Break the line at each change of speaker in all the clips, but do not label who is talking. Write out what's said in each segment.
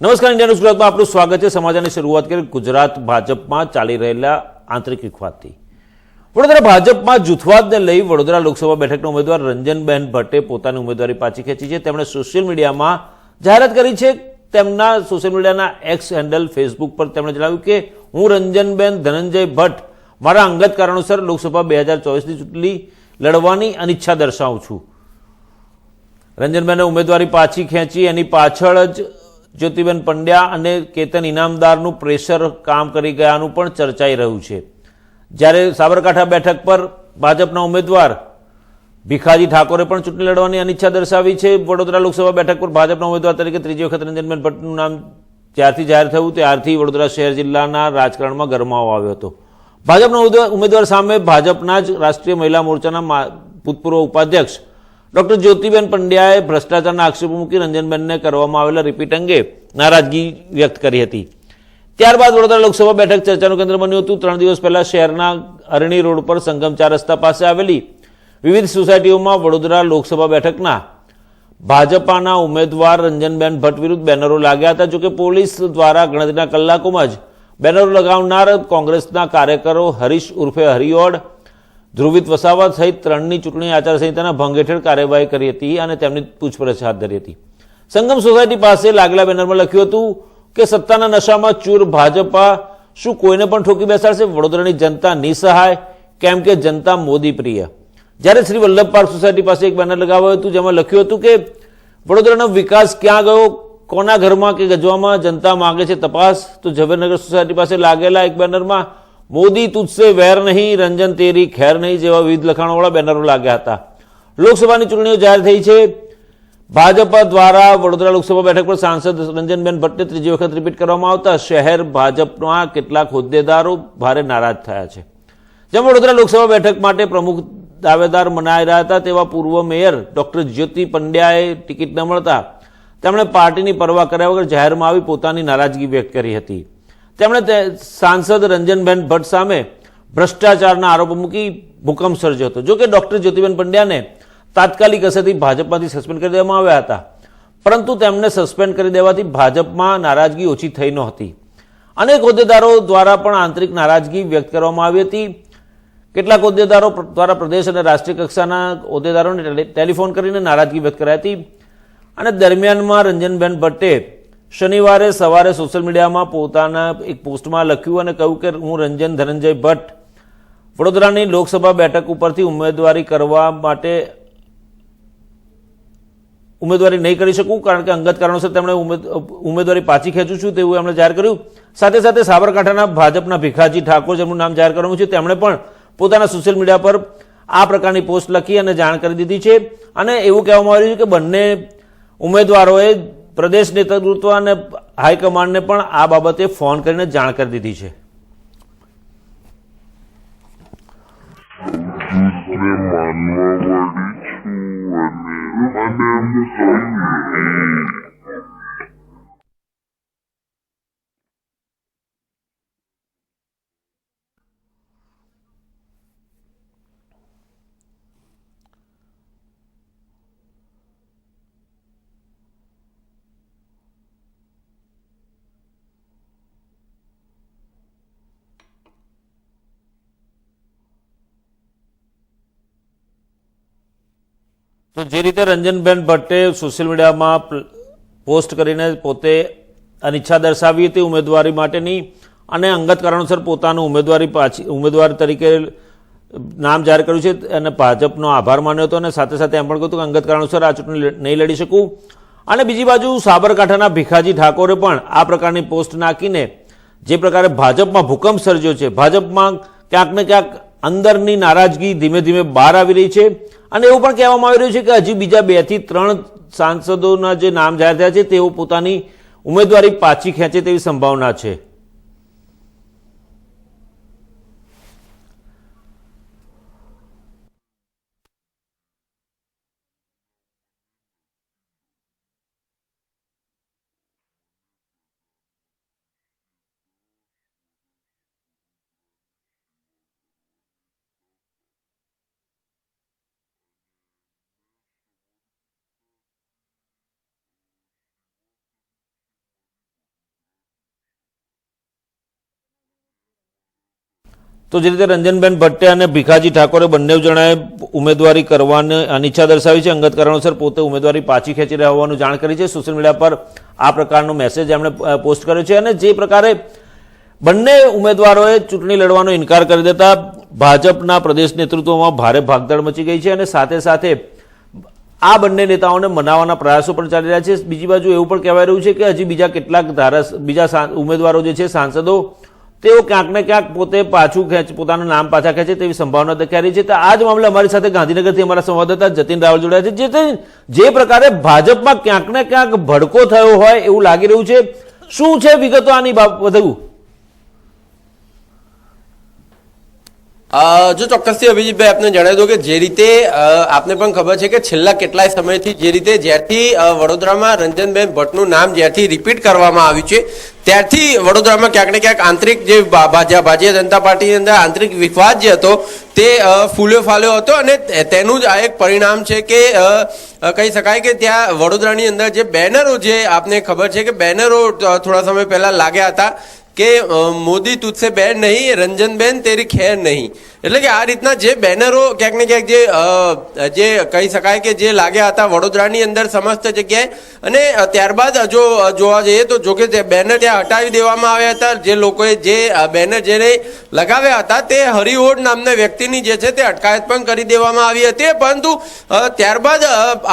નમસ્કાર, India news ગુજરાતમાં આપનું સ્વાગત છે. સમાચારની શરૂઆત કરી ગુજરાત ભાજપમાં ચાલી રહેલા આંતરિક વિખવાદથી. વડોદરા ભાજપમાં જૂથવાદને લઈ વડોદરા લોકસભા બેઠકના ઉમેદવાર રંજનબેન ભટ્ટે પોતાની ઉમેદવારી પાછી ખેંચી છે. તેમણે સોશિયલ મીડિયામાં જાહેરાત કરી છે. તેમના સોશિયલ મીડિયાના એક્સ હેન્ડલ ફેસબુક પર તેમણે જણાવ્યું કે, હું રંજનબેન ધનંજય ભટ્ટ. મારા અંગત કારણોસર લોકસભા બે હજાર ચોવીસની ચૂંટણી લડવાની અનિચ્છા દર્શાવું છું. રંજનબેને ઉમેદવારી પાછી ખેંચી. એની પાછળ જ જ્યોતિબેન પંડ્યા અને કેતન ઇનામદારનું પ્રેશર કામ કરી ગયાનું પણ ચર્ચાઈ રહ્યું છે. જ્યારે સાબરકાંઠા બેઠક પર ભાજપના ઉમેદવાર ભીખાજી ઠાકોરે પણ ચૂંટણી લડવાની અનિચ્છા દર્શાવી છે. વડોદરા લોકસભા બેઠક પર ભાજપના ઉમેદવાર તરીકે ત્રીજી વખત રંજનબેન ભટ્ટનું નામ જ્યારથી જાહેર થયું, ત્યારથી વડોદરા શહેર જિલ્લાના રાજકારણમાં ગરમાવો આવ્યો હતો. ભાજપના ઉમેદવાર- સામે ભાજપના જ રાષ્ટ્રીય મહિલા મોરચાના ભૂતપૂર્વ ઉપાધ્યક્ષ ડોક્ટર જ્યોતિબેન પંડ્યાએ ભ્રષ્ટાચારના આક્ષેપો મૂકી રંજનબેનને કરવામાં આવેલા રિપીટ અંગે નારાજગી વ્યક્ત કરી હતી. ત્યારબાદ વડોદરા લોકસભા બેઠક ચર્ચાનું કેન્દ્ર બન્યું હતું. ત્રણ દિવસ પહેલા શહેરના અરણી રોડ પર સંગમ ચાર રસ્તા પાસે આવેલી વિવિધ સોસાયટીઓમાં વડોદરા લોકસભા બેઠકના ભાજપાના ઉમેદવાર રંજનબેન ભટ્ટ વિરુદ્ધ બેનરો લાગ્યા હતા. જોકે પોલીસ દ્વારા ગણતરીના કલાકોમાં જ બેનરો લગાવનાર કોંગ્રેસના કાર્યકરો હરીશ ઉર્ફે હરિયોડ ધ્રુવિત વસાવા સહિત ત્રણની ચૂંટણી આચારસંહિતાના ભંગ હેઠળ કાર્યવાહી કરી હતી અને તેમની પૂછપરછ હાથ ધરી હતી. સંગમ સોસાયટી પાસે લાગેલા બેનરમાં લખ્યું હતું કે સત્તાના નશામાં ચૂર ભાજપા શું કોઈને પણ ઠોકી બેસાડશે? વડોદરાની જનતા નિસહાય, કેમ કે જનતા મોદી પ્રિય. જ્યારે શ્રી વલ્લભ પાર્ક સોસાયટી પાસે એક બેનર લગાવ્યું હતું, જેમાં લખ્યું હતું કે વડોદરાનો વિકાસ ક્યાં ગયો? કોના ઘરમાં કે ગજવામાં જનતા માંગે છે તપાસ? તો ઝવેરનગર સોસાયટી પાસે લાગેલા એક બેનરમાં મોદી તુજસે વેર નહીં, રંજન તેરી ખેર નહીં જેવા વિવિધ લખાણોવાળા બેનરો લાગ્યા હતા. લોકસભાની ચૂંટણીઓ જાહેર થઈ છે. ભાજપા દ્વારા વડોદરા લોકસભા બેઠક પર સાંસદ રંજનબેન ભટ્ટને ત્રીજી વખત રિપીટ કરવામાં આવતા શહેર ભાજપના કેટલાક હોદ્દેદારો ભારે નારાજ થયા છે. જેમ વડોદરા લોકસભા બેઠક માટે પ્રમુખ દાવેદાર મનાઈ રહ્યા હતા, તેવા પૂર્વ મેયર ડોક્ટર જ્યોતિ પંડ્યાએ ટિકિટ ન મળતા તેમણે પાર્ટીની પરવા કર્યા વગર જાહેરમાં આવી પોતાની નારાજગી વ્યક્ત કરી હતી. તેમણે સાંસદ રંજનબેન ભટ્ટ સામે ભ્રષ્ટાચારના આરોપો મૂકી ભૂકંપ સર્જ્યો હતો. જોકે ડોક્ટર જ્યોતિબેન પંડ્યાને તાત્કાલિક અસરથી ભાજપમાંથી સસ્પેન્ડ કરી દેવામાં આવ્યા હતા. પરંતુ તેમને સસ્પેન્ડ કરી દેવાથી ભાજપમાં નારાજગી ઓછી થઈ નહોતી. અનેક હોદ્દેદારો દ્વારા પણ આંતરિક નારાજગી વ્યક્ત કરવામાં આવી હતી. કેટલાક હોદ્દેદારો દ્વારા પ્રદેશ અને રાષ્ટ્રીય કક્ષાના હોદ્દેદારોને ટેલિફોન કરીને નારાજગી વ્યક્ત કરાઈ હતી. અને દરમિયાનમાં રંજનબેન ભટ્ટે શનિવારે સવારે સોશિયલ મીડિયામાં પોતાના એક પોસ્ટમાં લખ્યું અને કહ્યું કે હું રંજન ધનંજય ભટ્ટ, વડોદરાની લોકસભા બેઠક ઉપરથી ઉમેદવારી કરવા માટે ઉમેદવારી નહીં કરી શકું કારણ કે અંગત કારણોસર તેમણે ઉમેદવારી પાછી ખેંચું છું તેવું એમણે જાહેર કર્યું. સાથે સાથે સાબરકાંઠાના ભાજપના ભીખાજી ઠાકોર જેમનું નામ જાહેર કરવાનું છે, તેમણે પણ પોતાના સોશિયલ મીડિયા પર આ પ્રકારની પોસ્ટ લખી અને જાણ કરી દીધી છે. અને એવું કહેવામાં આવ્યું છે કે બંને ઉમેદવારોએ પ્રદેશ નેતૃત્વ અને હાઈકમાન્ડને પણ આ બાબતે ફોન કરીને જાણ કરી દીધી છે.
માનવા છું અને મને
તો જે રીતે રંજનબેન ભટ્ટે સોશિયલ મીડિયામાં પોસ્ટ કરીને પોતે અનિચ્છા દર્શાવી હતી ઉમેદવારી માટેની, અને અંગત કારણોસર પોતાનું ઉમેદવારી પાછી, ઉમેદવાર તરીકે નામ જાહેર કર્યું છે, અને ભાજપનો આભાર માન્યો હતો, અને સાથે સાથે એમ પણ કહ્યું કે અંગત કારણોસર આ ચૂંટણી નહીં લડી શકું. અને બીજી બાજુ સાબરકાંઠાના ભીખાજી ઠાકોરે પણ આ પ્રકારની પોસ્ટ નાખીને જે પ્રકારે ભાજપમાં ભૂકંપ સર્જ્યો છે, ભાજપમાં ક્યાંક ને ક્યાંક અંદરની નારાજગી ધીમે ધીમે બહાર આવી રહી છે. અને એવું પણ કહેવામાં આવી રહ્યું છે કે હજી બીજા બેથી ત્રણ સાંસદોના જે નામ જાહેર થયા છે, તેઓ પોતાની ઉમેદવારી પાછી ખેંચે તેવી સંભાવના છે. તો જે રીતે રંજનબેન ભટ્ટે અને ભીખાજી ઠાકોરે બંને જણાએ ઉમેદવારી કરવાની અનિચ્છા દર્શાવી છે, અંગત કારણોસર પોતે ઉમેદવારી પાછી ખેંચી રહ્યા હોવાનું જાણ કરી છે. સોશિયલ મીડિયા પર આ પ્રકારનો મેસેજ એમણે પોસ્ટ કર્યો છે અને જે પ્રકારે બંને ઉમેદવારોએ ચૂંટણી લડવાનો ઇનકાર કરી દેતા ભાજપના પ્રદેશ નેતૃત્વમાં ભારે ભાગદળ મચી ગઈ છે અને સાથે સાથે આ બંને નેતાઓને મનાવવાના પ્રયાસો પણ ચાલી રહ્યા છે. બીજી બાજુ એવું પણ કહેવાય રહ્યું છે કે હજી બીજા કેટલાક ધારાસ, બીજા ઉમેદવારો જે છે, સાંસદો તેઓ ક્યાંક ને ક્યાંક પોતે પાછું ખેંચ, પોતાનું નામ પાછા ખેંચે તેવી સંભાવના દેખાઈ છે. તો આ જ મામલે અમારી સાથે ગાંધીનગરથી અમારા સંવાદદાતા જતીન રાવલ જોડાયા છે. જે જે પ્રકારે ભાજપમાં ક્યાંક ને ક્યાંક ભડકો થયો હોય એવું લાગી રહ્યું છે. શું છે વિગતો આની બાબ- વધુ
અ, જો ચોક્કસથી અભિજીતભાઈ આપને જણાવી દો કે જે રીતે આપને પણ ખબર છે કે છેલ્લા કેટલાય સમયથી જે રીતે જ્યારથી વડોદરામાં રંજનબેન ભટ્ટનું નામ જ્યારથી રિપીટ કરવામાં આવ્યું છે, ત્યારથી વડોદરામાં ક્યાંક ને ક્યાંક આંતરિક જે ભારતીય જનતા પાર્ટીની અંદર આંતરિક વિખવાદ જે હતો, તે ફૂલ્યો ફાલ્યો હતો અને તેનું જ આ એક પરિણામ છે કે કહી શકાય કે ત્યાં વડોદરાની અંદર જે બેનરો જે આપને ખબર છે કે બેનરો થોડા સમય પહેલા લાગ્યા હતા કે મોદી તુજસે બેર નહીં રંજનબેન તેરી ખેર નહીં. એટલે કે આ રીતના જે બેનરો ક્યાંક ને ક્યાંક જે જે કહી શકાય કે જે લાગ્યા હતા વડોદરાની અંદર સમસ્ત જગ્યાએ. અને ત્યારબાદ જો જોવા જઈએ તો જોકે તે બેનર ત્યાં હટાવી દેવામાં આવ્યા હતા, જે લોકોએ જે બેનર જેને લગાવ્યા હતા, તે હરિઓડ નામના વ્યક્તિની જે છે તે અટકાયત પણ કરી દેવામાં આવી હતી. પરંતુ ત્યારબાદ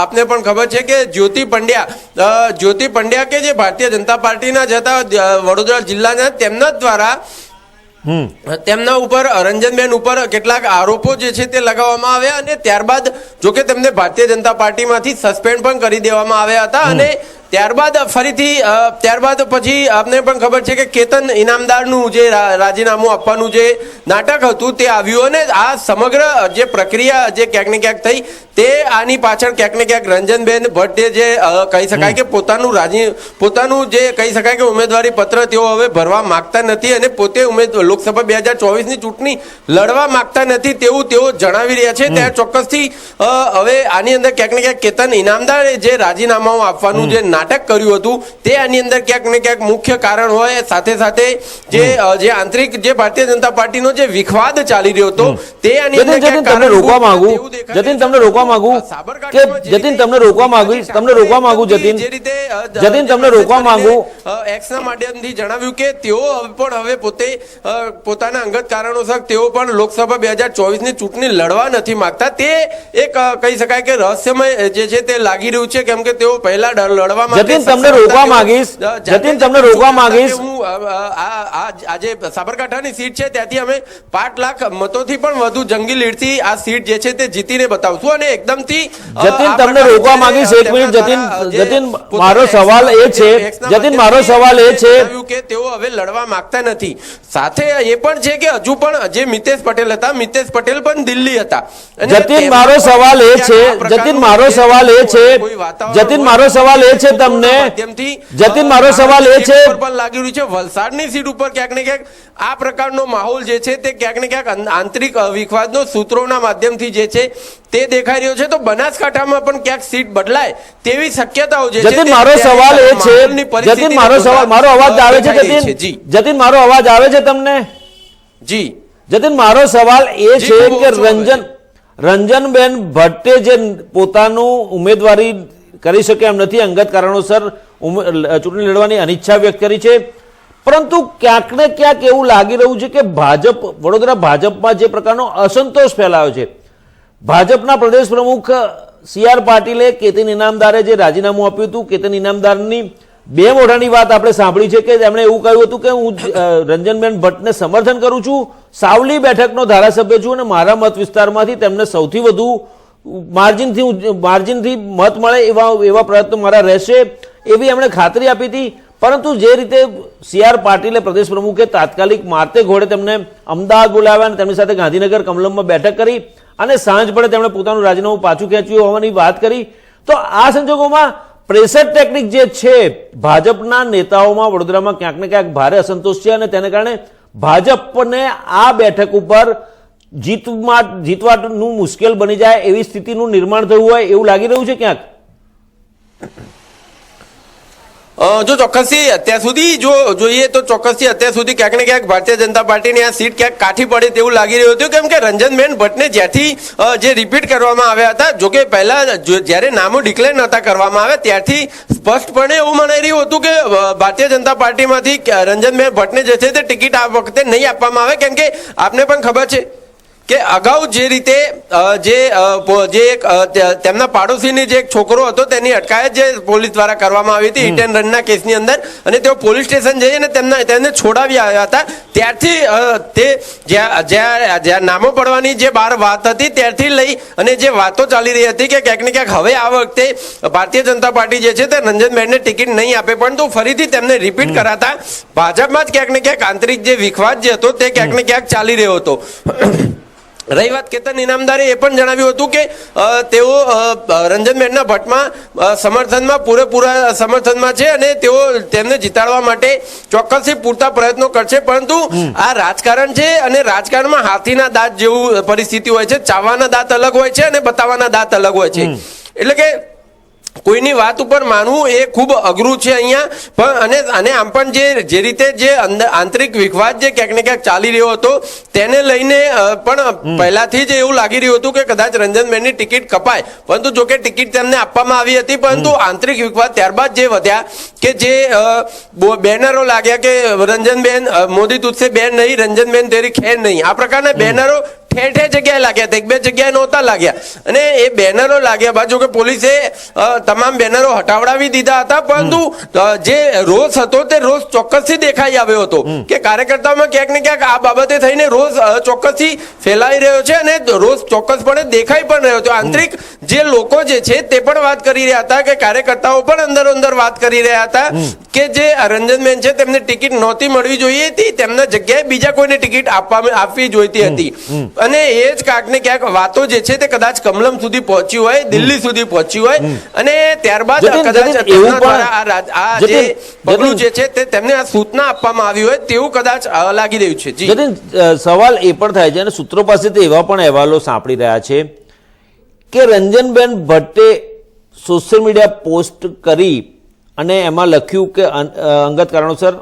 આપને પણ ખબર છે કે જ્યોતિ પંડ્યા જ્યોતિ પંડ્યા કે જે ભારતીય જનતા પાર્ટીના જતા વડોદરા જિલ્લાના તેમના દ્વારા તેમના ઉપર રંજનબેન ઉપર કેટલાક આરોપો જે છે તે લગાવવામાં આવ્યા અને ત્યારબાદ જોકે તેમને ભારતીય જનતા પાર્ટીમાંથી સસ્પેન્ડ પણ કરી દેવામાં આવ્યા હતા અને ત્યારબાદ ફરીથી ત્યારબાદ પછી આપને પણ ખબર છે કે કેતન ઇનામદારનું જે રાજીનામું આપવાનું જે નાટક હતું તે આવ્યું અને આ સમગ્ર જે પ્રક્રિયા જે ક્યાંક ને ક્યાંક થઈ તે આની પાછળ ક્યાંક ને ક્યાંક રંજનબેન ભટ્ટે જે કહી શકાય કે પોતાનું રાજી પોતાનું જે કહી શકાય કે ઉમેદવારી પત્ર તેઓ હવે ભરવા માંગતા નથી અને પોતે ઉમેદ લોકસભા બે હજાર ચોવીસની ચૂંટણી લડવા માંગતા નથી તેવું તેઓ જણાવી રહ્યા છે. ત્યારે ચોક્કસથી હવે આની અંદર ક્યાંક ને ક્યાંક કેતન ઇનામદારે જે રાજીનામાઓ આપવાનું જે નાટક કર્યું હતું. તે આની અંદર ક્યાંક ને ક્યાંક મુખ્ય કારણ હોય સાથે સાથે જે જે આંતરિક જે ભારતીય જનતા પાર્ટીનો જે વિખવાદ ચાલી રહ્યો હતો તે આની અંદર
તમને રોકવા માંગુ? જતીન તમને રોકવા માંગુ? કે જતીન તમને રોકવા માંગુ? તમને રોકવા માંગુ જતીન?
જે રીતે
જતીન તમને રોકવા માંગુ?
એક્સના માધ્યમથી જણાવ્યું કે તેઓ હવે પણ હવે પોતે પોતાના અંગત કારણોસર તેઓ પણ લોકસભા બે હજાર ચોવીસની ચૂંટણી લડવા નથી માંગતા. તે એક કહી શકાય કે રહસ્યમય જે છે તે લાગી રહ્યું છે કેમ કે તેઓ પહેલા લડવા માટે
જતીન, તમને રોકવા માંગીશ. જતીન, તમને રોકવા માંગીશ.
હું આજે સાબરકાંઠાની સીટ છે ત્યાંથી અમે પાંચ લાખ મતોથી પણ વધુ જંગી લીડથી આ સીટ જે છે તે જીતીને બતાવશું અને એકદમથી
જતીન, તમને રોકવા માંગીશ. એક મિનિટ, જતીન, જતીન, મારો સવાલ એ છે, જતીન, મારો સવાલ એ છે-
કે તેઓ હવે લડવા માંગતા નથી સાથે એ પણ છે કે હજુ પણ જે મિતેશ પટેલ હતા મિતેશ પટેલ પણ દિલ્હી હતા
જતીન મારો સવાલ એ છે જતીન મારો સવાલ એ છે જતીન મારો સવાલ એ છે તમને જતીન મારો સવાલ એ છે
પણ લાગી રહ્યું છે. વલસાડની સીટ ઉપર ક્યાંક ને ક્યાંક આ પ્રકારનો માહોલ જે છે તે ક્યાંક ને ક્યાંક આંતરિક વિખવાદનો સૂત્રોના માધ્યમથી જે છે તે દેખાઈ રહ્યો છે. તો બનાસકાંઠામાં પણ ક્યાંક સીટ બદલાય તેવી શક્યતાઓ જે છે
જતીન મારો સવાલ એ છે જતીન મારો સવાલ મારો અવાજ આવે છે જતીન? જતીન મારો અવાજ આવે છે તમને?
જી.
જતીન મારો સવાલ એ છે કે રંજન રંજનબેન ભટ્ટે જે પોતાનું ઉમેદવારી કરી શકે એમ નથી. અંગત કારણોસર ચૂંટણી લડવાની અનિચ્છા વ્યક્ત કરી છે. પરંતુ ક્યાંક ને ક્યાંક એવું લાગી રહ્યું છે કે ભાજપ, વડોદરા ભાજપમાં જે પ્રકારનો અસંતોષ ફેલાયો છે. ભાજપના પ્રદેશ પ્રમુખ સી આર પાટીલે કેતન ઇનામદારે જે રાજીનામું આપ્યું હતું, કેતન ઇનામદારની બે મોઢાની વાત આપણે સાંભળી છે કે તેમણે એવું કહ્યું હતું કે હું રંજનબેન ભટ્ટને સમર્થન કરું છું. સાવલી બેઠકનો ધારાસભ્ય છું અને મારા મત વિસ્તારમાંથી તેમને સૌથી વધુ માર્જિનથી માર્જિનથી મત મળે એવા એવા પ્રયત્નો મારા રહેશે એવી એમણે ખાતરી આપી હતી. પરંતુ જે રીતે સી આર પાટીલે પ્રદેશ પ્રમુખે તાત્કાલિક મારતે ઘોડે તેમને અમદાવાદ બોલાવ્યા અને તેમની સાથે ગાંધીનગર કમલમમાં બેઠક કરી અને સાંજ પડે તેમણે પોતાનું રાજીનામું પાછું ખેંચ્યું હોવાની વાત કરી. તો આ સંજોગોમાં પ્રેશર ટેકનિક જે છે, ભાજપના નેતાઓમાં વડોદરામાં ક્યાંક ને ક્યાંક ભારે અસંતોષ છે અને તેને કારણે ભાજપને આ બેઠક ઉપર જીતવા જીતવાનું મુશ્કેલ બની જાય એવી સ્થિતિનું નિર્માણ થયું હોય એવું લાગી રહ્યું છે ક્યાંક?
જો ચોક્કસથી અત્યાર સુધી જો જોઈએ તો ચોક્કસથી અત્યાર સુધી ક્યાંક ને ક્યાંક ભારતીય જનતા પાર્ટીની આ સીટ ક્યાંક કાઠી પડે તેવું લાગી રહ્યું હતું, કેમ કે રંજનબેન ભટ્ટને જ્યાંથી જે રિપીટ કરવામાં આવ્યા હતા જોકે પહેલા જ્યારે નામો ડિક્લેર નહોતા કરવામાં આવ્યા, ત્યારથી સ્પષ્ટપણે એવું મનાઈ રહ્યું હતું કે ભારતીય જનતા પાર્ટીમાંથી રંજનબેન ભટ્ટને જે છે તે ટિકિટ આ વખતે નહીં આપવામાં આવે, કેમ કે આપને પણ ખબર છે. કે અગાઉ જે રીતે જે જે એક તેમના પાડોશીની જે એક છોકરો હતો તેની અટકાયત જે પોલીસ દ્વારા કરવામાં આવી હતી હિટ એન્ડ રનના કેસની અંદર અને તેઓ પોલીસ સ્ટેશન જઈને તેમના તેમને છોડાવી આવ્યા હતા. ત્યારથી તે જ્યાં જ્યાં જ્યાં નામો પડવાની જે બાર વાત હતી ત્યારથી લઈ અને જે વાતો ચાલી રહી હતી કે ક્યાંક ને ક્યાંક હવે આ વખતે ભારતીય જનતા પાર્ટી જે છે તે રંજનબેનને ટિકિટ નહીં આપે પરંતુ ફરીથી તેમને રિપીટ કરાતા. ભાજપમાં જ ક્યાંક ને ક્યાંક આંતરિક જે વિખવાદ જે હતો તે ક્યાંક ને ક્યાંક ચાલી રહ્યો હતો. રહી વાત કેતન ઇનામદારે એ પણ જણાવ્યું હતું કે તેઓ રંજન રંજનબેનના ભટ્ટમાં સમર્થનમાં પૂરેપૂરા સમર્થનમાં છે અને તેઓ તેમને જીતાડવા માટે ચોક્કસથી પૂરતા પ્રયત્નો કરશે. પરંતુ આ રાજકારણ છે અને રાજકારણમાં હાથીના દાંત જેવું પરિસ્થિતિ હોય છે. ચાવવાના દાંત અલગ હોય છે અને બતાવવાના દાંત અલગ હોય છે. એટલે કે કોઈની વાત ઉપર માનવું એ ખૂબ અઘરું છે અહીંયા. પણ અને અને આમ પણ જે જે રીતે જે આંતરિક વિખવાદ જે ક્યાંક ને ક્યાંક ચાલી રહ્યો હતો તેને લઈને પણ પહેલાથી જ એવું લાગી રહ્યું હતું કે કદાચ રંજનબેનની ટિકિટ કપાય. પરંતુ જોકે ટિકિટ તેમને આપવામાં આવી હતી પરંતુ આંતરિક વિખવાદ ત્યારબાદ જે વધ્યા કે જે બેનરો લાગ્યા કે રંજનબેન અ, મોદી તુજસે બેન નહીં રંજનબેન તેરી ખેર નહીં. આ પ્રકારના બેનરો ઠેર ઠેર જગ્યાએ લાગ્યા હતા. એક બે જગ્યાએ નહોતા લાગ્યા. અને એ બેનરો લાગ્યા બાજુ કે પોલીસે તમામ બેનરો હટાવડાવી દીધા હતા. પરંતુ જે રોષ હતો તે રોષ ચોક્કસથી દેખાઈ આવ્યો હતો. કે કાર્યકર્તાઓમાં ક્યાંક ને ક્યાંક આ બાબતે થઈને રોષ ચોક્કસથી ફેલાઈ રહ્યો છે અને રોષ ચોક્કસપણે દેખાઈ પણ રહ્યો છે. આંતરિક જે લોકો જે છે તે પણ વાત કરી રહ્યા હતા કે કાર્યકર્તાઓ પણ અંદર અંદર વાત કરી રહ્યા હતા. કે જે રંજનબેન છે તેમને ટિકિટ નહોતી મળવી જોઈએ હતી તેમના જગ્યાએ બીજા કોઈને ટિકિટ આપવા આપવી જોઈતી હતી. અને એ જ ક્યાંક ક્યાંક વાતો જે છે તે કદાચ કમલમ સુધી પહોંચી હોય દિલ્હી સુધી પહોંચી હોય. અને ત્યારબાદ કદાચ આ જે પગલું જે છે તે તેમને આ સૂચના આપવામાં આવી હોય તેવું કદાચ લાગી રહ્યું છે. જી.
સવાલ એ પણ થાય છે અને સૂત્રો પાસેથી એવા પણ અહેવાલો સાંપડી રહ્યા છે કે રંજનબેન ભટ્ટે સોશિયલ મીડિયા પોસ્ટ કરી અને એમાં લખ્યું કે અંગત કારણોસર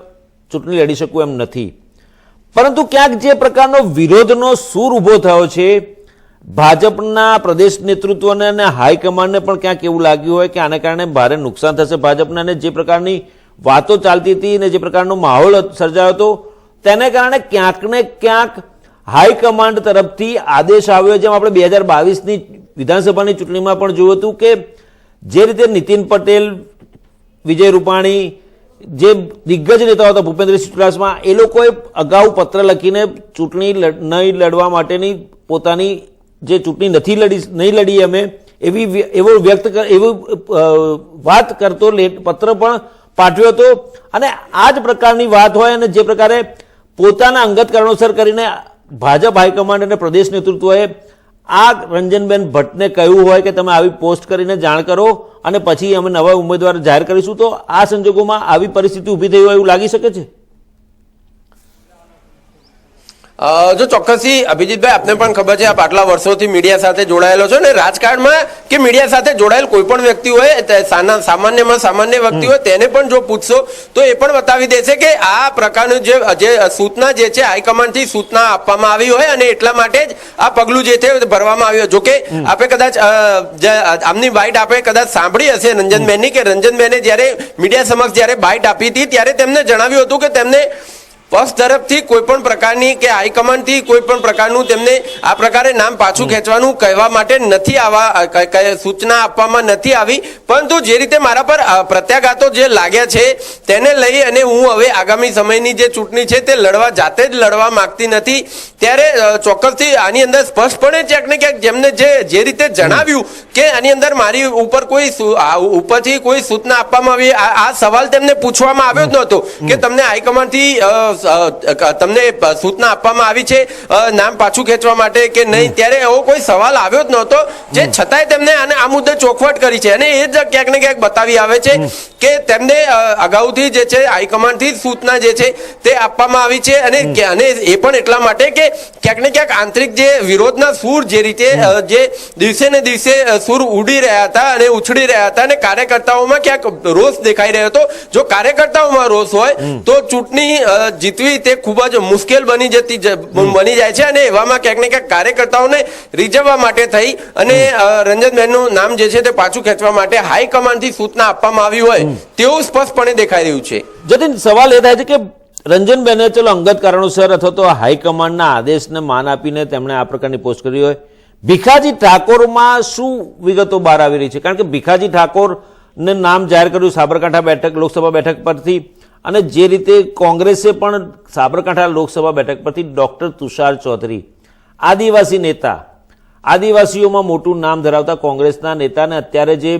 ચૂંટણી લડી શકું એમ નથી. પરંતુ ક્યાંક જે પ્રકારનો વિરોધનો સૂર ઊભો થયો છે, ભાજપના પ્રદેશ નેતૃત્વને અને હાઈકમાન્ડને પણ ક્યાંક એવું લાગ્યું હોય કે આને કારણે ભારે નુકસાન થશે ભાજપને અને જે પ્રકારની વાતો ચાલતી હતી અને જે પ્રકારનો માહોલ સર્જાયો હતો, તેને કારણે ક્યાંક ને ક્યાંક હાઈકમાન્ડ તરફથી આદેશ આવ્યો, જેમ આપણે બે હજાર બાવીસની વિધાનસભાની ચૂંટણીમાં પણ જોયું હતું કે જે રીતે નીતિન પટેલ વિજય રૂપાણી જે દિગ્ગજ નેતાઓ હતા ભૂપેન્દ્રસિંહ ચુડાસમા, એ લોકોએ અગાઉ પત્ર લખીને ચૂંટણી નહીં લડવા માટેની પોતાની જે ચૂંટણી નથી લડી, નહીં લડી અમે, એવી એવો વ્યક્ત એવો વાત કરતો પત્ર પણ પાઠવ્યો હતો. અને આ જ પ્રકારની વાત હોય અને જે પ્રકારે પોતાના અંગત કારણોસર કરીને ભાજપ હાઈકમાન્ડ અને પ્રદેશ નેતૃત્વએ આ રંજનબેન ભટ્ટને કહ્યું હોય કે તમે આવી પોસ્ટ કરીને જાણ કરો અને પછી અમે નવા ઉમેદવાર જાહેર કરીશું, તો આ સંજોગોમાં આવી પરિસ્થિતિ ઊભી થઈ હોય એવું લાગી શકે છે?
જો ચોક્કસથી અભિજીતભાઈ, આપને પણ ખબર છે, આપ આટલા વર્ષોથી મીડિયા સાથે જોડાયેલો છો ને રાજકારણમાં કે મીડિયા સાથે જોડાયેલ કોઈ પણ વ્યક્તિ હોય સામાન્યમાં સામાન્ય વ્યક્તિ હોય, તેને પણ જો પૂછશો, તો એ પણ બતાવી દેશે કે આ પ્રકારનું જે જે સૂચના જે છે, હાઈકમાન્ડથી સૂચના આપવામાં આવી હોય અને એટલા માટે જ આ પગલું જે છે ભરવામાં આવ્યું જોકે આપણે કદાચ આમની બાઇટ આપણે કદાચ સાંભળી હશે રંજનબેનની, કે રંજનબેને જ્યારે મીડિયા સમક્ષ જ્યારે બાઇટ આપી હતી, ત્યારે તેમને જણાવ્યું હતું કે તેમને પક્ષ તરફથી કોઈ પણ પ્રકારની કે હાઈકમાન્ડથી કોઈ પણ પ્રકારનું તેમને આ પ્રકારે નામ પાછું ખેંચવાનું કહેવા માટે નથી આવા સૂચના આપવામાં નથી આવી. પરંતુ જે રીતે મારા પર પ્રત્યાઘાતો જે લાગ્યા છે તેને લઈ અને હું હવે આગામી સમયની જે ચૂંટણી છે તે લડવા જાતે જ લડવા માંગતી નથી. ત્યારે ચોક્કસથી આની અંદર સ્પષ્ટપણે ક્યાંક ને ક્યાંક જેમને જે જે રીતે જણાવ્યું કે આની અંદર મારી ઉપર કોઈ ઉપરથી કોઈ સૂચના આપવામાં આવી આ સવાલ તેમને પૂછવામાં આવ્યો જ નહોતો કે તમને હાઈકમાન્ડથી તમને સૂચના આપવામાં આવી છે નામ પાછું ખેંચવા માટે કે નહીં? ત્યારે એવો કોઈ સવાલ આવ્યો જ નહોતો જે છતાંય તેમને આને આ મુદ્દે ચોખવટ કરી છે. અને એ જ ક્યાંક ને ક્યાંક બતાવી આવે છે કે તેમને અગાઉથી જે છે હાઈકમાન્ડથી સૂચના જે છે તે આપવામાં આવી છે અને અને એ પણ એટલા માટે કે ક્યાંક ને ક્યાંક આંતરિક જે વિરોધના સૂર જે રીતે જે દિવસે ને દિવસે સૂર ઉડી રહ્યા હતા અને ઉછળી રહ્યા હતા અને કાર્યકર્તાઓમાં ક્યાંક રોષ દેખાઈ રહ્યો હતો. જો કાર્યકર્તાઓમાં રોષ હોય તો ચૂંટણી જીતવી તે ખૂબ જ મુશ્કેલ બની જતી બની જાય છે અને એવામાં ક્યાંક ને ક્યાંક કાર્યકર્તાઓને રીઝવવા માટે થઈ અને રંજનબેનનું નામ જે છે તે પાછું ખેંચવા માટે હાઈકમાન્ડથી સૂચના આપવામાં આવી હોય. તેવું સ્પષ્ટપણે દેખાઈ રહ્યું છે.
જતીન સવાલ એ થાય છે કે રંજન બેને ચલો અંગત કારણોસર અથવા તો હાઈકમાન્ડના આદેશને માન આપીને તેમણે આ પ્રકારની પોસ્ટ કરી હોય. ભીખાજી ઠાકોરમાં શું વિગતો બહાર આવી રહી છે? કારણ કે ભીખાજી ઠાકોરને નામ જાહેર કર્યું સાબરકાંઠા બેઠક લોકસભા બેઠક પરથી અને જે રીતે કોંગ્રેસે પણ સાબરકાંઠા લોકસભા બેઠક પરથી ડોક્ટર તુષાર ચૌધરી આદિવાસી નેતા આદિવાસીઓમાં મોટું નામ ધરાવતા કોંગ્રેસના નેતાને અત્યારે જે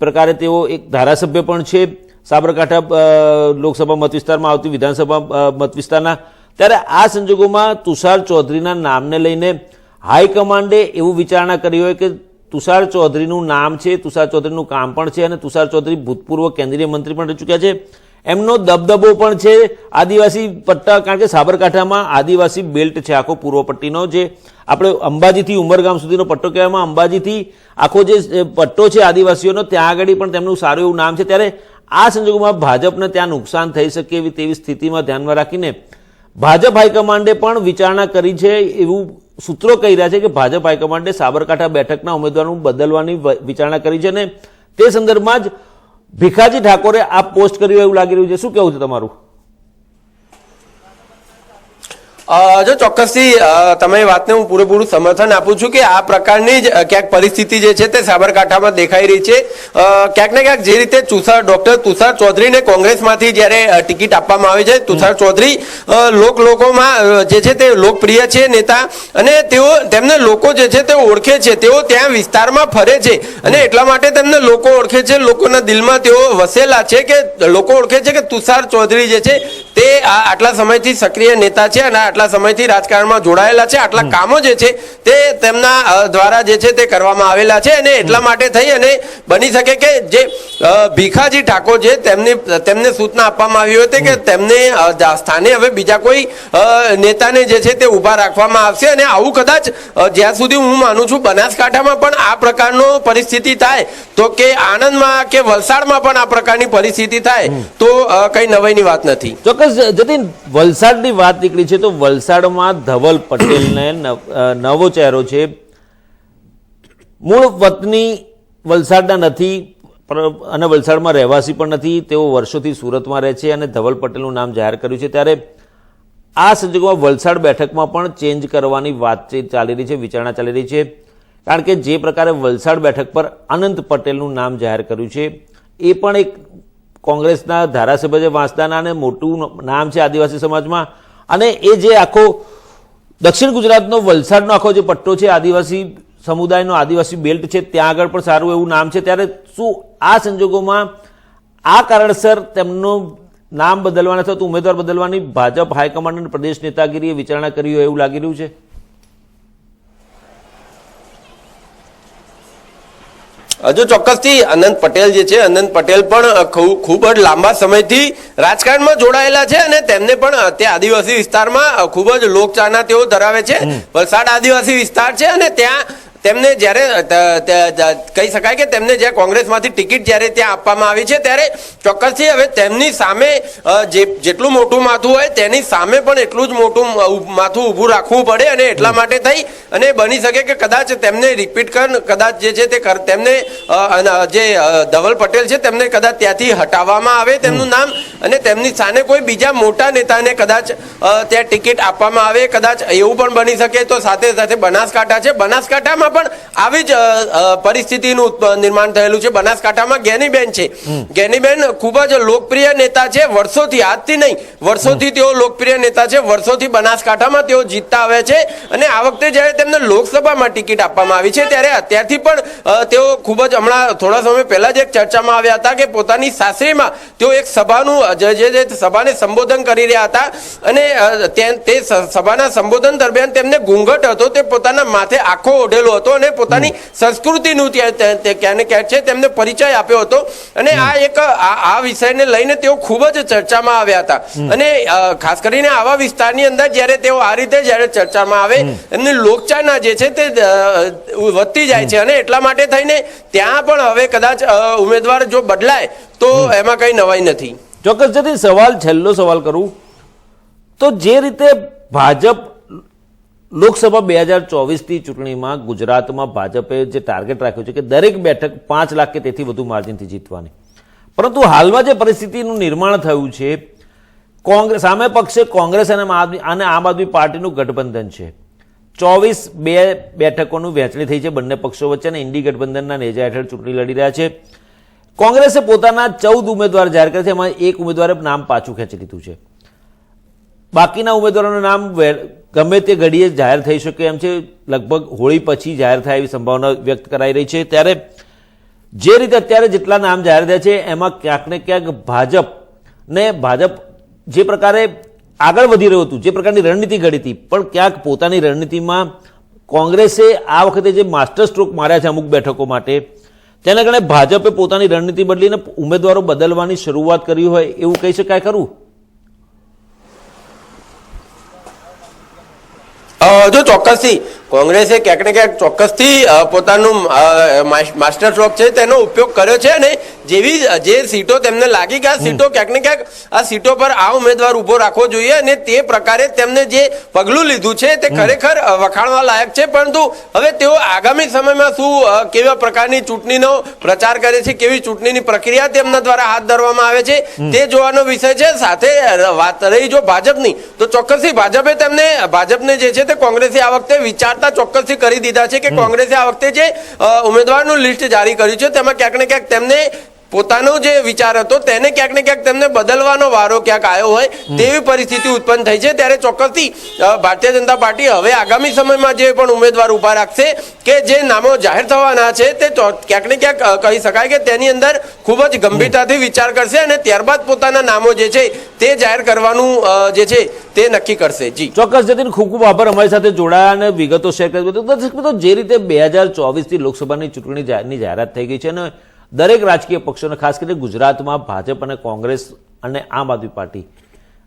પ્રકારે તેઓ એક ધારાસભ્ય પણ છે. સાબરકાંઠા લોકસભા મત વિસ્તારમાં આવતી વિધાનસભા મત વિસ્તારના. ત્યારે આ સંજોગોમાં તુષાર ચૌધરીના નામને લઈને હાઈકમાન્ડે એવું વિચારણા કરી હોય કે તુષાર ચૌધરીનું નામ છે, તુષાર ચૌધરીનું કામ પણ છે અને તુષાર ચૌધરી ભૂતપૂર્વ કેન્દ્રીય મંત્રી પણ રહી ચૂક્યા છે. એમનો દબદબો પણ છે. આદિવાસી પટ્ટા, કારણ કે સાબરકાંઠામાં આદિવાસી બેલ્ટ છે આખો પૂર્વ પટ્ટીનો જે આપણે અંબાજીથી ઉમરગામ સુધીનો પટ્ટો કહેવામાં અંબાજીથી આખો જે પટ્ટો છે આદિવાસીઓનો, ત્યાં આગળ પણ તેમનું સારું એવું નામ છે. ત્યારે આ સંજોગોમાં ભાજપને ત્યાં નુકસાન થઈ શકે એવી તેવી સ્થિતિમાં ધ્યાનમાં રાખીને ભાજપ હાઈકમાન્ડે પણ વિચારણા કરી છે એવું સૂત્રો કહી રહ્યા છે કે ભાજપ હાઈકમાન્ડે સાબરકાંઠા બેઠકના ઉમેદવારનું બદલવાની વિચારણા કરી છે અને તે સંદર્ભમાં જ ભીખાજી ઠાકોરે આ પોસ્ટ કર્યું એવું લાગી રહ્યું છે. શું કેવું છે તમારું?
જો ચોક્કસથી તમે વાતને હું પૂરેપૂરું સમર્થન આપું છું કે આ પ્રકારની જ ક્યાંક પરિસ્થિતિ જે છે તે સાબરકાંઠામાં દેખાઈ રહી છે. ક્યાંક ને ક્યાંક જે રીતે તુષાર, ડોક્ટર તુષાર ચૌધરીને કોંગ્રેસમાંથી જ્યારે ટિકિટ આપવામાં આવે છે, તુષાર ચૌધરી લોક લોકોમાં જે છે તે લોકપ્રિય છે નેતા, અને તેઓ, તેમને લોકો જે છે તે ઓળખે છે, તેઓ ત્યાં વિસ્તારમાં ફરે છે, અને એટલા માટે તેમને લોકો ઓળખે છે, લોકોના દિલમાં તેઓ વસેલા છે કે, લોકો ઓળખે છે કે તુષાર ચૌધરી જે છે તે આટલા સમયથી સક્રિય નેતા છે અને આટલા સમયથી રાજકારણમાં જોડાયેલા છે. આટલા કામો જે છે તે તેમના દ્વારા જે છે તે કરવામાં આવેલા છે અને એટલા માટે થઈ અને બની શકે કે જે ભીખાજી ઠાકોર છે તેમની તેમને સૂચના આપવામાં આવી હતી કે તેમને સ્થાને હવે બીજા કોઈ નેતાને જે છે તે ઊભા રાખવામાં આવશે અને આવું કદાચ જ્યાં સુધી હું માનું છું બનાસકાંઠામાં પણ આ પ્રકારનો પરિસ્થિતિ થાય તો કે આણંદમાં કે વલસાડમાં પણ આ પ્રકારની પરિસ્થિતિ થાય તો કઈ નવાઈની વાત નથી.
ચોક્કસ જતીન, વલસાડની વાત નીકળી છે તો વલસાડમાં ધવલ પટેલને નવો ચહેરો છે. મૂળ વતની વલસાડના નથી અને વલસાડમાં રહેવાસી પણ નથી. તેઓ વર્ષોથી સુરતમાં રહે છે અને ધવલ પટેલનું નામ જાહેર કર્યું છે. ત્યારે આ સંજોગોમાં વલસાડ બેઠકમાં પણ ચેન્જ કરવાની વાતચીત ચાલી રહી છે, વિચારણા ચાલી રહી છે. કારણ કે જે પ્રકારે વલસાડ બેઠક પર અનંત પટેલનું નામ જાહેર કર્યું છે, એ પણ એક કોંગ્રેસના ધારાસભ્ય છે વાંસદાનાને મોટું નામ છે આદિવાસી સમાજમાં, અને એ જે આખો દક્ષિણ ગુજરાતનો વલસાડનો આખો જે પટ્ટો છે, આદિવાસી સમુદાયનો આદિવાસી બેલ્ટ છે, ત્યાં આગળ પણ સારું એવું નામ છે. ત્યારે શું આ સંજોગોમાં આ કારણસર તેમનું નામ બદલવાના અથવા તો ઉમેદવાર બદલવાની ભાજપ હાઈકમાન્ડ અને પ્રદેશ નેતાગીરીએ વિચારણા કરી હોય એવું લાગી રહ્યું છે?
હજુ ચોક્કસથી અનંત પટેલ જે છે અનંત પટેલ પણ ખૂબ ખૂબ જ લાંબા સમયથી રાજકારણમાં જોડાયેલા છે અને તેમને પણ તે આદિવાસી વિસ્તારમાં ખૂબ જ લોકચાહના તેઓ ધરાવે છે. વલસાડ આદિવાસી વિસ્તાર છે અને ત્યાં તેમને જ્યારે કહી શકાય કે તેમને જે કોંગ્રેસમાંથી ટિકિટ જ્યારે ત્યાં આપવામાં આવી છે ત્યારે ચોક્કસથી હવે તેમની સામે જે જેટલું મોટું માથું હોય તેની સામે પણ એટલું જ મોટું માથું ઊભું રાખવું પડે અને એટલા માટે થઈ અને બની શકે કે કદાચ તેમને રિપીટ કર કદાચ જે છે તે તેમને જે ધવલ પટેલ છે તેમને કદાચ ત્યાંથી હટાવવામાં આવે તેમનું નામ અને તેમની સામે કોઈ બીજા મોટા નેતાને કદાચ ત્યાં ટિકિટ આપવામાં આવે કદાચ એવું પણ બની શકે તો સાથે સાથે બનાસકાંઠા છે. બનાસકાંઠામાં પણ આવી જ પરિસ્થિતિનું નિર્માણ થયેલું છે. બનાસકાંઠામાં ગેનીબેન છે. ગેનીબેન ખૂબ જ લોકપ્રિય નેતા છે. વર્ષોથી આજથી નહીં વર્ષોથી તેઓ લોકપ્રિય નેતા છે. વર્ષોથી બનાસકાંઠામાં તેઓ જીતતા આવે છે. અને આ વખતે જ્યારે તેમને લોકસભામાં ટિકિટ આપવામાં આવી છે ત્યારે અત્યારથી પણ તેઓ ખૂબ જ હમણાં થોડા સમય પહેલા જ એક ચર્ચામાં આવ્યા હતા કે પોતાની સાસરીમાં તેઓ એક સભાનું જે જે સભાને સંબોધન કરી રહ્યા હતા. અને તે તે સભાના સંબોધન દરમિયાન તેમને ઘૂંઘટ હતો. તે પોતાના માથે આખો ઓઢેલો હતો હતો અને પોતાની સંસ્કૃતિનું ત્યાં ત્યાં- ત્યાં ક્યાં ને ક્યાંક છે તેમને પરિચય આપ્યો હતો. અને આ એક આ આ વિષયને લઈને તેઓ ખૂબ જ ચર્ચામાં આવ્યા હતા. અને ખાસ કરીને આવા વિસ્તારની અંદર જ્યારે તેઓ આ રીતે જ્યારે ચર્ચામાં આવે એમની લોકચાના જે છે તે વધતી જાય છે. અને એટલા માટે થઈને ત્યાં પણ હવે કદાચ ઉમેદવાર જો બદલાય તો એમાં કઈ નવાઈ નથી.
ચોક્કસ જતી સવાલ છેલ્લો સવાલ કરું. તો જે રીતે ભાજપ લોકસભા બે હજાર ચોવીસની ચૂંટણીમાં ગુજરાતમાં ભાજપે જે ટાર્ગેટ રાખ્યું છે કે દરેક બેઠક પાંચ લાખ કે તેથી વધુ માર્જિનથી જીતવાની. પરંતુ હાલમાં જે પરિસ્થિતિનું નિર્માણ થયું છે, કોંગ્રેસ, સામે પક્ષે કોંગ્રેસ અને અને આમ આદમી પાર્ટીનું ગઠબંધન છે. ચોવીસ બે બેઠકોનું વહેંચણી થઈ છે બંને પક્ષો વચ્ચે અને ઇન્ડી ગઠબંધનના નેજા હેઠળ ચૂંટણી લડી રહ્યા છે. કોંગ્રેસે પોતાના ચૌદ ઉમેદવાર જાહેર કર્યા છે, એમાં એક ઉમેદવારે નામ પાછું ખેંચી લીધું છે. બાકીના ઉમેદવારોનું નામ ગમે તે ઘડીએ જાહેર થઈ શકે એમ છે, લગભગ હોળી પછી જાહેર થાય એવી સંભાવના વ્યક્ત કરાઈ રહી છે. ત્યારે જે રીતે અત્યારે જેટલા નામ જાહેર થયા છે, એમાં ક્યાંક ને ક્યાંક ભાજપ ને ભાજપ જે પ્રકારે આગળ વધી રહ્યું હતું, જે પ્રકારની રણનીતિ ઘડી હતી, પણ ક્યાંક પોતાની રણનીતિમાં કોંગ્રેસે આ વખતે જે માસ્ટર સ્ટ્રોક માર્યા છે અમુક બેઠકો માટે, તેના કારણે ભાજપે પોતાની રણનીતિ બદલીને ઉમેદવારો બદલવાની શરૂઆત કરી હોય એવું કહી શકાય ખરું?
અ, જો ચોક્કસથી કોંગ્રેસે ક્યાંક ને ક્યાંક ચોક્કસથી પોતાનું માસ્ટર સ્ટ્રોક છે તેનો ઉપયોગ કર્યો છે અને જેવી જે સીટો તેમને લાગી કે આ સીટો ક્યાંક ને ક્યાંક આ સીટો પર આ ઉમેદવાર ઊભો રાખવો જોઈએ અને તે પ્રકારે તેમને જે પગલું લીધું છે તે ખરેખર વખાણવા લાયક છે. પરંતુ હવે તેઓ આગામી સમયમાં શું કેવા પ્રકારની ચૂંટણીનો પ્રચાર કરે છે કેવી ચૂંટણીની પ્રક્રિયા તેમના દ્વારા હાથ ધરવામાં આવે છે તે જોવાનો વિષય છે. સાથે વાત રહી જો ભાજપની તો ચોક્કસથી ભાજપે તેમને ભાજપને જે છે તે કોંગ્રેસે આ વખતે વિચારતા ચોક્કસથી કરી દીધા છે કે કોંગ્રેસે આ વખતે જે ઉમેદવારનું લિસ્ટ જારી કર્યું છે તેમાં ક્યાંક ને ક્યાંક તેમને પોતાનો જે વિચાર હતો તેને ક્યાંક ને ક્યાંક તેમને બદલવાનો વારો ક્યાંક આવ્યો હોય તેવી પરિસ્થિતિ ઉત્પન્ન થઈ છે. ત્યારે ચોક્કસથી ભારતીય જનતા પાર્ટી હવે આગામી સમયમાં જે પણ ઉમેદવાર ઊભા રાખશે કે જે નામો જાહેર થવાના છે તે ક્યાંક ને ક્યાંક કહી શકાય કે તેની અંદર ખૂબ જ ગંભીરતાથી વિચાર કરશે અને ત્યારબાદ પોતાના નામો જે છે તે જાહેર કરવાનું જે છે તે નક્કી કરશે. જી.
ચોક્કસ જતીન ખૂબ ખૂબ આભાર અમારી સાથે જોડાયા અને વિગતો શેર કરી જે રીતે બે હજાર ચોવીસથી લોકસભાની ચૂંટણી જાહેરની જાહેરાત થઈ ગઈ છે અને દરેક રાજકીય પક્ષોને, ખાસ કરીને ગુજરાતમાં ભાજપ અને કોંગ્રેસ અને આમ આદમી પાર્ટી.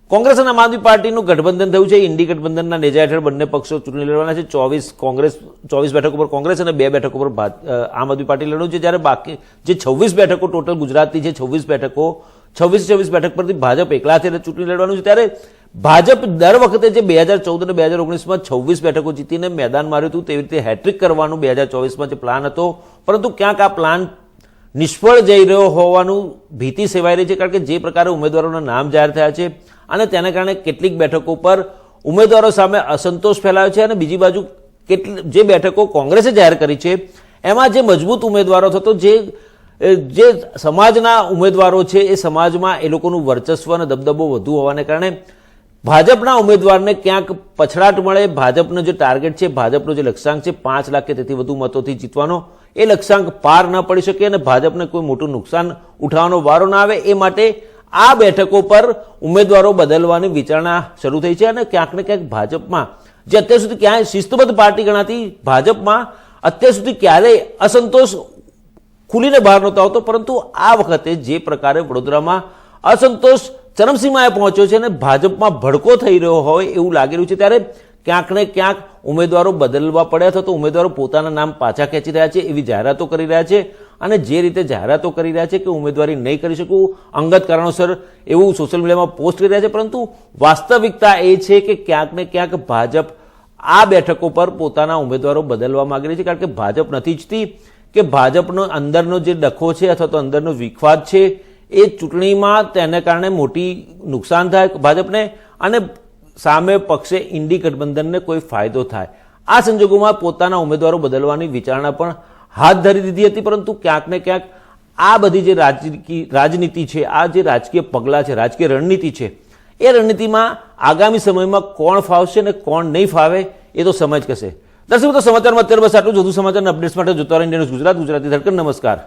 કોંગ્રેસ અને આમ આદમી પાર્ટીનું ગઠબંધન થયું છે. ઇન્ડી ગઠબંધનના નેજા હેઠળ બંને પક્ષો ચૂંટણી લડવાના છે. ચોવીસ કોંગ્રેસ, ચોવીસ બેઠક ઉપર કોંગ્રેસ અને બે બેઠકો પર ભા- આમ આદમી પાર્ટી લડવું છે. જ્યારે બાકી જે છવ્વીસ બેઠકો ટોટલ ગુજરાતની છે, છવ્વીસ બેઠકો, છવ્વીસ છવ્વીસ બેઠક પરથી ભાજપ એકલાથી ચૂંટણી લડવાનું છે. ત્યારે ભાજપ દર વખતે જે બે હજાર ચૌદ અને બે હજાર ઓગણીસમાં છવ્વીસ બેઠકો જીતીને મેદાન માર્યું હતું, તેવી રીતે હેટ્રિક કરવાનું બે હજાર ચોવીસમાં જે પ્લાન હતો. પરંતુ ક્યાંક આ પ્લાન નિષ્ફળ જઈ રહ્યો હોવાનું ભીતિ સેવાઈ રહી છે, કારણ કે જે પ્રકારે ઉમેદવારોના નામ જાહેર થયા છે અને તેના કારણે કેટલીક બેઠકો પર ઉમેદવારો સામે અસંતોષ ફેલાયો છે અને બીજી બાજુ કેટલી જે બેઠકો કોંગ્રેસે જાહેર કરી છે, એમાં જે મજબૂત ઉમેદવારો થતો, જે જે સમાજના ઉમેદવારો છે, એ સમાજમાં એ લોકોનું વર્ચસ્વ અને દબદબો વધુ હોવાને કારણે ભાજપના ઉમેદવારને ક્યાંક પછડાટ મળે. ભાજપનો જે ટાર્ગેટ છે, ભાજપનો જે લક્ષ્યાંક છે, પાંચ લાખ કે તેથી વધુ મતોથી જીતવાનો એ લક્ષ્યાંક પાર ન પડી શકે અને ભાજપને કોઈ મોટું નુકસાન ઉઠાવવાનો વારો ના આવે, એ માટે આ બેઠકો પર ઉમેદવારો બદલવાની વિચારણા શરૂ થઈ છે અને ક્યાંક ને ક્યાંક ભાજપમાં, જે અત્યાર સુધી ક્યાંય શિસ્તબદ્ધ પાર્ટી ગણાતી ભાજપમાં, અત્યાર સુધી ક્યારેય અસંતોષ ખુલીને બહાર નહોતો આવતો, પરંતુ આ વખતે જે પ્રકારે વડોદરામાં અસંતોષ ચરમસીમાએ પહોંચ્યો છે અને ભાજપમાં ભડકો થઈ રહ્યો હોય એવું લાગી રહ્યું છે, ત્યારે ક્યાંક ને ક્યાંક ઉમેદવારો બદલવા પડ્યા અથવા તો ઉમેદવારો પોતાના નામ પાછા ખેંચી રહ્યા છે, એવી જાહેરાતો કરી રહ્યા છે અને જે રીતે જાહેરાતો કરી રહ્યા છે કે ઉમેદવારી નહીં કરી શકું, અંગત કારણોસર એવું સોશિયલ મીડિયામાં પોસ્ટ કરી રહ્યા છે, પરંતુ વાસ્તવિકતા એ છે કે ક્યાંક ને ક્યાંક ભાજપ આ બેઠકો પર પોતાના ઉમેદવારો બદલવા માંગી રહી છે, કારણ કે ભાજપ નથી ઈચ્છતી કે ભાજપનો અંદરનો જે ડખો છે અથવા તો અંદરનો વિખવાદ છે, એ ચૂંટણીમાં તેને કારણે મોટી નુકસાન થાય ભાજપને અને સામે પક્ષે ઇન્ડી ગઠબંધનને કોઈ ફાયદો થાય. આ સંજોગોમાં પોતાના ઉમેદવારો બદલવાની વિચારણા પણ હાથ ધરી દીધી હતી, પરંતુ ક્યાંક ને ક્યાંક આ બધી જે રાજકીય રાજનીતિ છે, આ જે રાજકીય પગલાં છે, રાજકીય રણનીતિ છે, એ રણનીતિમાં આગામી સમયમાં કોણ ફાવશે અને કોણ નહીં ફાવે, એ તો સમજ કશે. દર્શક તો સમાચારમાં અત્યારે બસ આટલું જ. વધુ સમાચારના અપડેટ્સ માટે જોતા રહો ઇન્ડિયા ગુજરાત, ગુજરાતી ધડકન. નમસ્કાર.